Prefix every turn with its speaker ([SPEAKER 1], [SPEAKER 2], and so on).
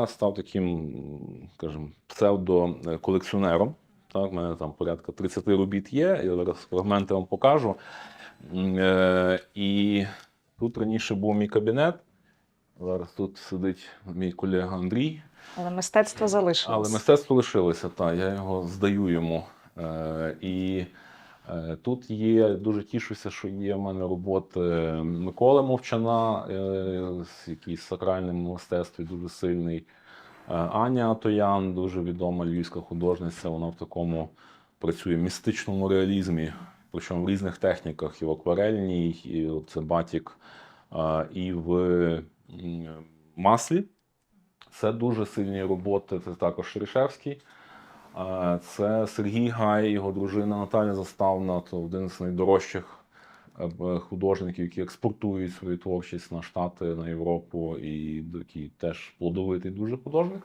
[SPEAKER 1] я став таким, скажімо, псевдоколекціонером. Так, в мене там порядка 30 робіт є. Я зараз фрагменти вам покажу. Е, і тут раніше був мій кабінет. Зараз тут сидить мій колега Андрій.
[SPEAKER 2] Але мистецтво залишилось.
[SPEAKER 1] Але мистецтво лишилося, так, я його здаю йому. Е, і тут є, дуже тішуся, що є в мене роботи Миколи Мовчана, е, з якийсь сакральним мистецтві дуже сильний. Е, Аня Атоян, дуже відома львівська художниця. Вона в такому працює містичному реалізмі, причому в різних техніках, і в акварельній, і це батік, е, і в маслі. Це дуже сильні роботи. Це також Шеришевський. Це Сергій Гай, його дружина Наталя Заставна, то один з найдорожчих е, художників, які експортують свою творчість на Штати, на Європу, і такий теж плодовитий дуже художник.